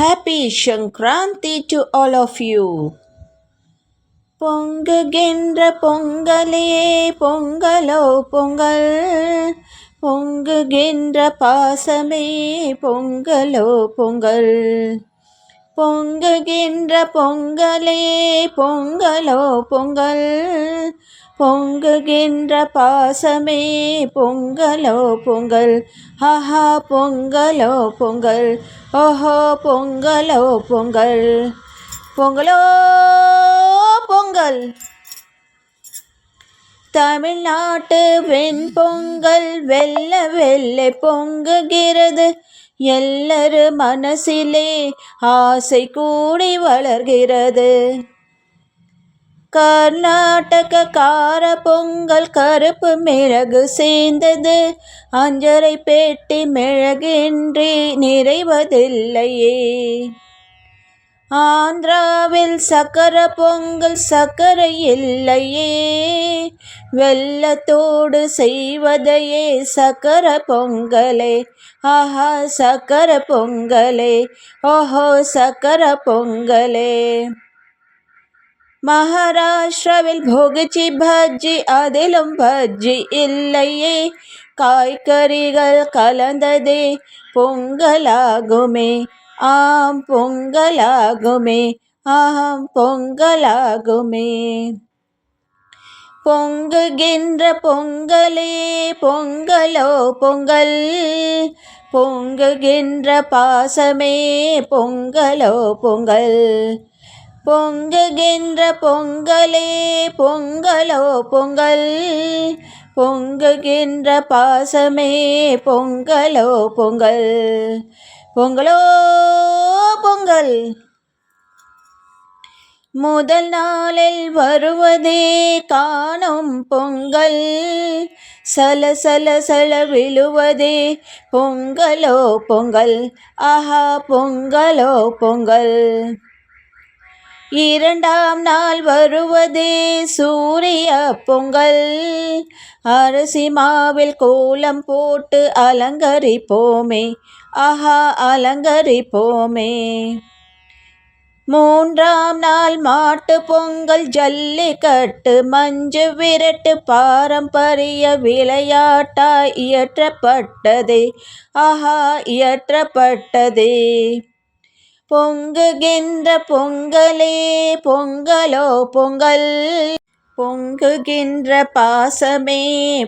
Happy Shankranti to all of you. பொங்குகின்ற பொங்கலே பொங்கலோ பொங்கல் பொங்குகின்ற பாசமே பொங்கலோ பொங்கல் பொங்குகின்ற பொங்கலே பொங்கலோ பொங்கல். பொங்குகின்ற பாசமே பொங்கலோ பொங்கல். ஹஹா பொங்கலோ பொங்கல். ஓஹோ பொங்கலோ பொங்கல். பொங்கலோ பொங்கல். தமிழ்நாட்டு வெண்பொங்கல் வெள்ள வெள்ளை பொங்குகிறது. எல்லாரு மனசிலே ஆசை கூடி வளர்கிறது. கர்நாடக கார பொங்கல் கருப்பு மிளகு சேர்ந்தது. அஞ்சரை பேட்டி மிளகின்றி நிறைவதில்லையே. ஆந்திராவில் சக்கர பொங்கல் சக்கரை இல்லையே. வெள்ளத்தோடு செய்வதையே சக்கர பொங்கலே. ஆஹா சக்கர பொங்கலே. ஓஹோ சக்கர பொங்கலே. மகாராஷ்டிராவில் போகச்சி பஜ்ஜி அதிலும் பஜ்ஜி இல்லையே. காய்கறிகள் கலந்ததே பொங்கலாகுமே. ஆம் பொங்கலாகுமே ஆம் பொங்கலாகுமே. பொங்குகின்ற பொங்கலே பொங்கலோ பொங்கல். பொங்குகின்ற பாசமே பொங்கலோ பொங்கல். பொங்குகின்ற பொங்கலே பொங்கலோ பொங்கல். பொங்குகின்ற பாசமே பொங்கலோ பொங்கல். பொங்கலோ பொங்கல். முதல் நாளில் வருவதே காணும் பொங்கல். சல சல சல விழுவதே பொங்கலோ பொங்கல். ஆஹா பொங்கலோ பொங்கல். இரண்டாம் நாள் வருவதே சூரிய பொங்கல். அரிசி மாவில் கோலம் போட்டு அலங்கரிப்போமே ஆஹா அலங்கரிப்போமே. மூன்றாம் நாள் மாட்டு பொங்கல் ஜல்லிக்கட்டு மஞ்சு விரட்டு பாரம்பரிய விளையாட்டாய் இயற்றப்பட்டதே ஆஹா இயற்றப்பட்டதே. பொங்குகின்ற பொங்கலே பொங்கலோ பொங்கல். பொங்குகின்ற பாசமே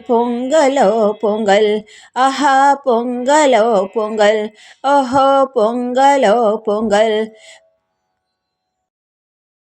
பொங்கலோ பொங்கல். அஹா பொங்கலோ பொங்கல். ஓஹோ பொங்கலோ பொங்கல்.